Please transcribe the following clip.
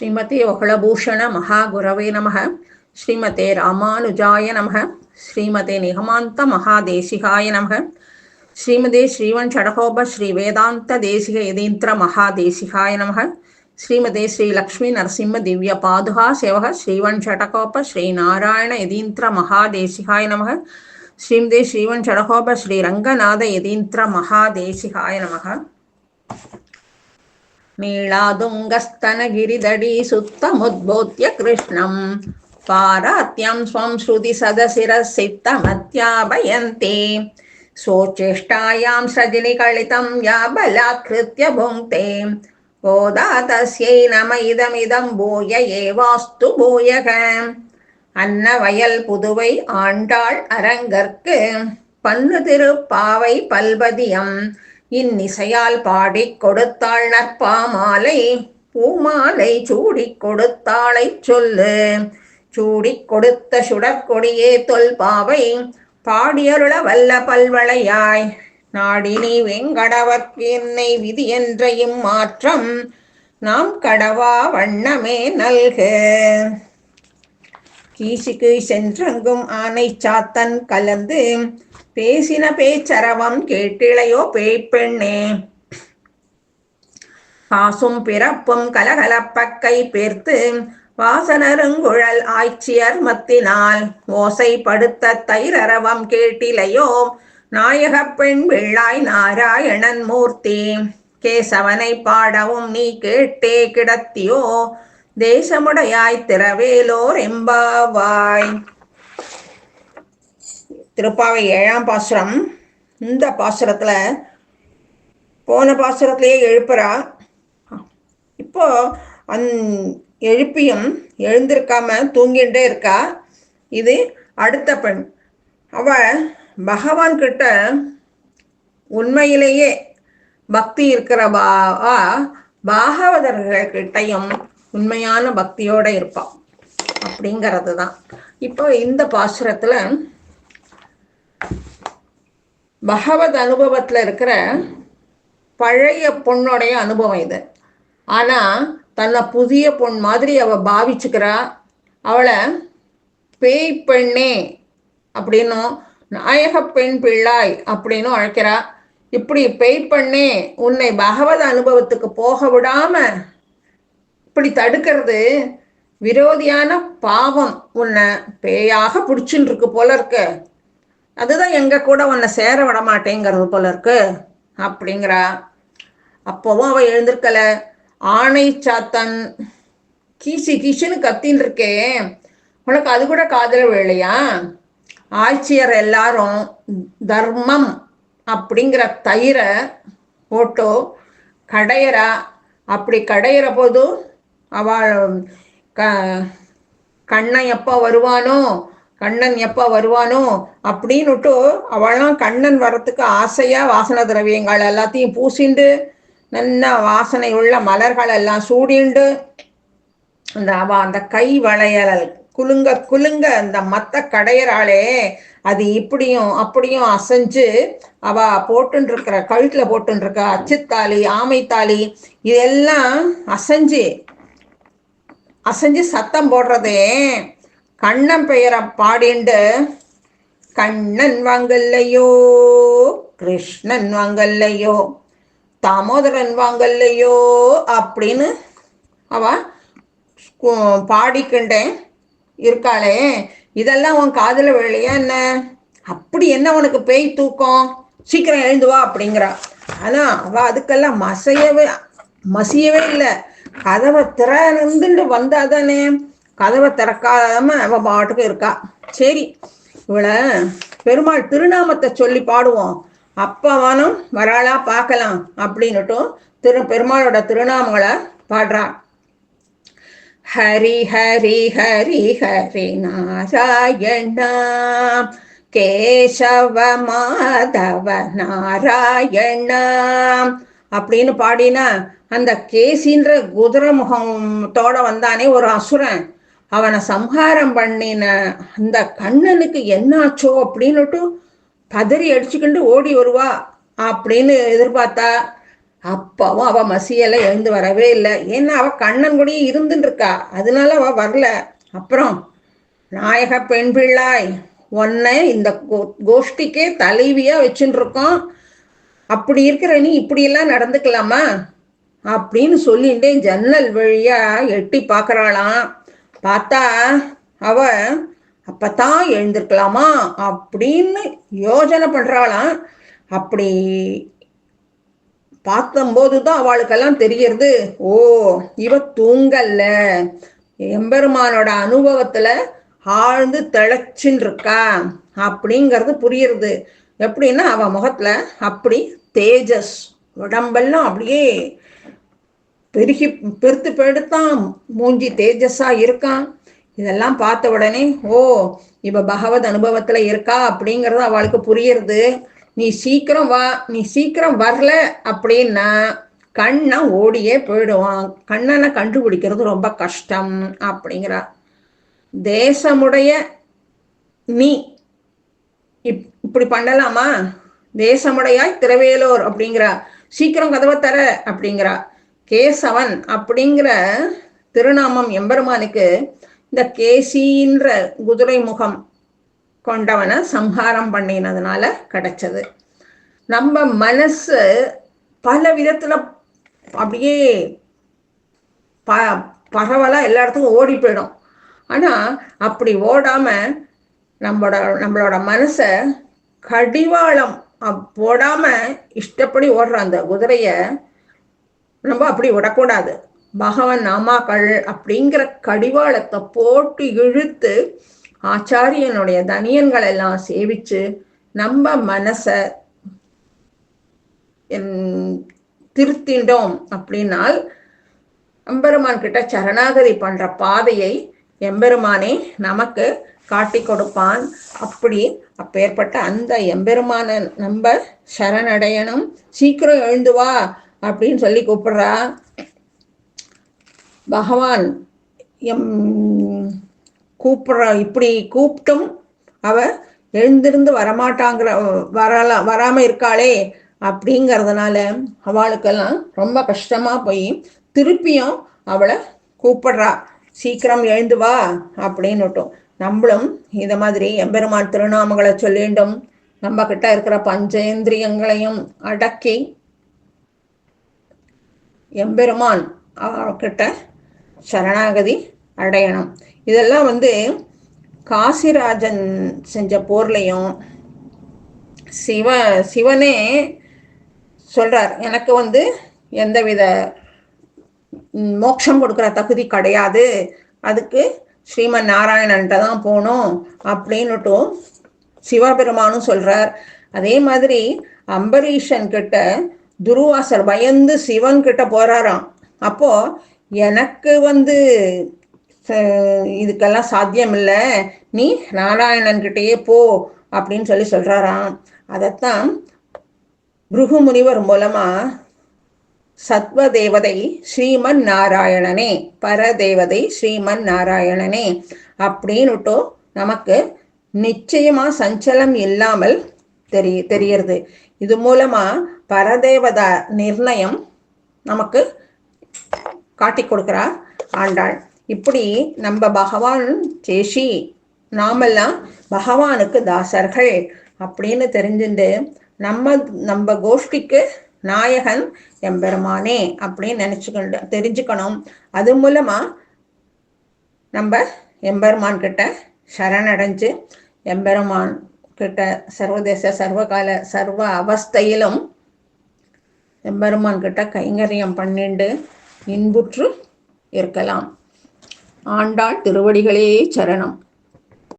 ஸ்ரீமதி ஒகலபூஷண மகாகுரவே நமக. ஸ்ரீமதே ராமானுஜாய நமக. ஸ்ரீமதே நிகமாந்த மகாதேசிகாய நமக. ஸ்ரீமதே ஸ்ரீவன் ஷடகோப ஸ்ரீ வேதாந்த தேசிக யதீந்திர மகாதேசிகாய நமக. ஸ்ரீமதே ஸ்ரீ லக்ஷ்மி நரசிம்ம திவ்ய பாதுகா சேவக. ஸ்ரீவன் ஷடகோப ஸ்ரீ நாராயண யதீந்திர மகாதேசிகாய நமக. ஸ்ரீமதே ஸ்ரீவன் ஷடகோப ஸ்ரீ ரங்கநாத யதீந்திர மகாதேசிகாய நமக. नीलादुङ्गस्तनगिरिदडी सुत्तमुद्बोध्य कृष्णं पारात्यं स्वं श्रुतिसदशिरसित्तमत्याभयन्ति स्वोच्चेष्टायां सृजनिकलितं या बलात्कृत्य भुङ्क्ते गोदा तस्यै नम इदमिदं भूय एवास्तु भूयः அன்னவயல் புதுவை ஆண்டாள் அரங்கற்கு பன்னு திருப்பாவை பல்பதியம் இந்நிசையால் பாடிக் கொடுத்தாள் நற்பாமாலை. பூமாலை சூடிக் கொடுத்தாளை சொல்லு. சூடிக் கொடுத்த சுடற்கொடியே தொல்பாவை பாடியருள வல்ல பல்வளையாய். நாடினி வெங்கடவர்க்கு என்னை விதி என்ற இம்மாற்றம் நாம் கடவா வண்ணமே நல்கு. கீசிக்கு சென்றெங்கும் ஆனை சாத்தன் கலந்து பேசின பேச்சரவம் கேட்டிளையோ பேய்ப்பெண்ணே. காசும் பிறப்பும் கலகலப்பக்கை பேர்த்து வாசனருங்குழல் ஆய்ச்சியர் மத்தினால் ஓசைப்படுத்த தைரரவம் கேட்டிலையோ நாயக பெண் வெள்ளாய் நாராயணன் மூர்த்தி. கேசவனை பாடவும் நீ கேட்டே கிடத்தியோ தேசமுடையாய் திறவேலோர் எம்பாவாய் திருப்பாவை ஏழாம் பாசுரம். இந்த பாசுரத்தில் போன பாசுரத்திலேயே எழுப்புறா. இப்போ அந் எழுப்பியும் எழுந்திருக்காம தூங்கிட்டே இருக்கா. இது அடுத்த பெண். அவ பகவான் கிட்ட உண்மையிலேயே பக்தி இருக்கிறவா பாகவதர்கள்கிட்டையும் உண்மையான பக்தியோட இருப்பான் அப்படிங்கிறது தான் இப்போ இந்த பாசுரத்தில் பகவத் அனுபவத்தில் இருக்கிற பழைய பொண்ணுடைய அனுபவம் இது. ஆனால் தன்னை புதிய பொண் மாதிரி அவள் பாவிச்சுக்கிறா. அவளை பேய் பெண்ணே அப்படின்னும் நாயக பெண் பிள்ளாய் அப்படின்னும் அழைக்கிறா. இப்படி பேய் பண்ணே உன்னை பகவத் அனுபவத்துக்கு போக விடாம இப்படி தடுக்கிறது விரோதியான பாவம். உன்னை பேயாக பிடிச்சுன்னு இருக்கு போல இருக்கு. அதுதான் எங்க கூட உன்னை சேர விட மாட்டேங்கிறது போல இருக்கு. அப்படிங்கிறா. அப்போவும் அவ எழுந்திருக்கல. ஆணை சாத்தன் கீசி கீசுன்னு கத்தின்னு இருக்கே உனக்கு அது கூட காதல் வேலையா ஆட்சியர் எல்லாரும் தர்மம் அப்படிங்கிற தயிரை போட்டோ கடையரா அப்படி கடையிற போதும் அவள் க கண்ணன் எப்போ வருவானோ கண்ணன் எப்போ வருவானோ அப்படின்னுட்டு அவளாம் கண்ணன் வரத்துக்கு ஆசையாக வாசன திரவியங்கள் எல்லாத்தையும் பூசிண்டு நல்ல வாசனை உள்ள மலர்கள் எல்லாம் சூடிண்டு அந்த அவ அந்த கை வளையல் குலுங்க குலுங்க அந்த மத்த கடையறாளே அது இப்படியும் அப்படியும் அசைஞ்சு அவ போட்டுன்னு இருக்கிற கழுத்துல போட்டுன்னு இருக்க அச்சுத்தாலி ஆமைத்தாலி இதெல்லாம் அசைஞ்சு அசைஞ்சு சத்தம் போடுறதே. கண்ணன் பெயரை பாடிண்டு கண்ணன் வாங்கல்லையோ? கிருஷ்ணன் வாங்கல்லையோ? தாமோதரன் வாங்கல்லையோ? அப்படின்னு அவ பாடிக்கிண்டேன் இருக்காளே. இதெல்லாம் உன் காதல வழியா என்ன? அப்படி என்ன உனக்கு பேய் தூக்கம்? சீக்கிரம் எழுந்து வா அப்படிங்கிறா. ஆனால் அவள் அதுக்கெல்லாம் மசையவே மசியவே இல்லை. கதவை திறந்துட்டு வந்தாதானே? கதவை திறக்காம அவ பாட்டுக்கு இருக்கா. சரி இவளை பெருமாள் திருநாமத்தை சொல்லி பாடுவோம். அப்பவானும் வராளா பார்க்கலாம் அப்படின்னுட்டும் திரு பெருமாளோட திருநாமங்களை பாடுறான் ஹரி ஹரி ஹரி ஹரி நாராயணா கேசவ மாதவ நாராயணா அப்படின்னு பாடினா அந்த கேசின்ற குதிரை முகத்தோட வந்தானே ஒரு அசுரன். அவனை சம்ஹாரம் பண்ணின அந்த கண்ணனுக்கு என்னாச்சோ அப்படின்னுட்டு பதறி அடிச்சுக்கிண்டு ஓடி வருவா அப்படின்னு எதிர்பார்த்தா. அப்பவும் அவ மசியல எழுந்து வரவே இல்லை. ஏன்னா அவ கண்ணன் கூடயே இருந்துட்டு இருக்கா அதனால அவ வரல. அப்புறம் நாயக பெண் பிள்ளாய் உன்னை இந்த கோ- கோஷ்டிக்கே தலைவியா வச்சுட்டு இருக்கோம் அப்படி இருக்கிற நீ இப்படியெல்லாம் நடந்துக்கலாமா? அப்படின்னு சொல்லிட்டு ஜன்னல் வழியா எட்டி பார்க்கறாளாம் பார்த்தா அவ அப்பதான் எழுந்திருக்கலாமா? அப்படின்னு யோசனை பண்றாளாம் அப்படி பார்த்தம்போது தான் அவளுக்கெல்லாம் தெரியறது ஓ இவ தூங்கல்ல. எம்பெருமானோட அனுபவத்துல ஆழ்ந்து திளைச்சுன்னு இருக்கா அப்படிங்கிறது புரியுறது எப்படின்னா அவ முகத்துல அப்படி தேஜஸ் உடம்பெல்லாம் அப்படியே பெருகி பெருத்து பெருத்தான் மூஞ்சி தேஜஸா இருக்கான் இதெல்லாம் பார்த்த உடனே ஓ இவ பகவத் அனுபவத்துல இருக்கா அப்படிங்கறது அவளுக்கு புரியுறது. நீ சீக்கிரம் வா நீ சீக்கிரம் வரல அப்படின்னா கண்ணை ஓடியே போயிடுவான். கண்ணனை கண்டுபிடிக்கிறது ரொம்ப கஷ்டம் அப்படிங்கிறா. தேசமுடைய நீ இப் இப்படி பண்ணலாமா? தேசமுடையாய் திரவேலோர் அப்படிங்கிறா. சீக்கிரம் கதவை தர அப்படிங்கிறா. கேசவன் அப்படிங்கிற திருநாமம் எம்பெருமானுக்கு இந்த கேசின்ற குதிரை முகம் கொண்டவனை சம்ஹாரம் பண்ணினதுனால கிடைச்சது. நம்ம மனசு பல விதத்துல அப்படியே ப பரவலாக எல்லா இடத்துக்கும் ஓடி போயிடும். ஆனால் அப்படி ஓடாம நம்மளோட நம்மளோட மனசை கடிவாளம் அப்~ போடாம இஷ்டப்படி ஓடுற அந்த குதிரையை நம்ம அப்படி விடக்கூடாது. பகவன் நாமாக்கள் அப்படிங்கிற கடிவாளத்தை போட்டு இழுத்து ஆச்சாரியனுடைய தனியன்கள் எல்லாம் சேவிச்சு நம்ம மனசை என் திருத்திண்டோம் அப்படின்னால் எம்பெருமான் கிட்ட சரணாகதி பண்ற பாதையை எம்பெருமானே நமக்கு காட்டி கொடுப்பான். அப்படி அப்பேற்பட்ட அந்த எம்பெருமான நம்ம சரணடையணும். சீக்கிரம் எழுந்து வா. அப்படின்னு சொல்லி கூப்பிடுறா. பகவான் எம் கூப்பிடுற. இப்படி கூப்பிட்டும் அவ எழுந்திருந்து வரமாட்டாங்கிற வரலாம் வராமல் இருக்காளே அப்படிங்கிறதுனால அவளுக்கெல்லாம் ரொம்ப கஷ்டமா போய் திருப்பியும் அவளை கூப்பிடுறா. சீக்கிரம் எழுந்து வா அப்படின்னுட்டும். நம்மளும் இதை மாதிரி எம்பெருமான் திருநாமங்களை சொல்லிண்டும். நம்ம கிட்ட இருக்கிற பஞ்சேந்திரியங்களையும் அடக்கி எம்பெருமான் அவர்கிட்ட சரணாகதி அடையணும். இதெல்லாம் வந்து காசிராஜன் செஞ்ச போர்லையும் சிவ சிவனே சொல்றார். எனக்கு வந்து எந்தவித மோட்சம் கொடுக்குற தகுதி கிடையாது. அதுக்கு ஸ்ரீமன் நாராயணன்ட்ட தான் போகணும் அப்படின்னுட்டும் சிவபெருமானும் சொல்றார். அதே மாதிரி அம்பரீஷன் கிட்ட துருவாசர் பயந்து சிவன் கிட்ட போறாராம். அப்போ எனக்கு வந்து இதுக்கெல்லாம் சாத்தியம் இல்லை நீ நாராயணன் கிட்டேயே போ அப்படின்னு சொல்லி சொல்றாராம். அதைத்தான் பிருகு முனிவர் மூலமா சத்வதேவதை ஸ்ரீமன் நாராயணனே பரதேவதை ஸ்ரீமன் நாராயணனே அப்படின்னுட்டு நமக்கு நிச்சயமா சஞ்சலம் இல்லாமல் தெரிய தெரியறது. இது மூலமா பரதேவதா நிர்ணயம் நமக்கு காட்டி கொடுக்கிறார் ஆண்டாள். இப்படி நம்ம பகவான் சேஷி நாமெல்லாம் பகவானுக்கு தாசர்கள் அப்படின்னு தெரிஞ்சுண்டு நம்ம நம்ம கோஷ்டிக்கு நாயகன் எம்பெருமானே அப்படின்னு நினைச்சுக்கிட்டு தெரிஞ்சுக்கணும். அது மூலமாக நம்ம எம்பெருமான் கிட்ட சரணடைஞ்சு எம்பெருமான் கிட்ட சர்வதேச சர்வகால சர்வ அவஸ்தையிலும் எம்பெருமான்கிட்ட கைங்கரியம் பண்ணிண்டு இன்புற்று இருக்கலாம். ஆண்டாள் திருவடிகளே சரணம்.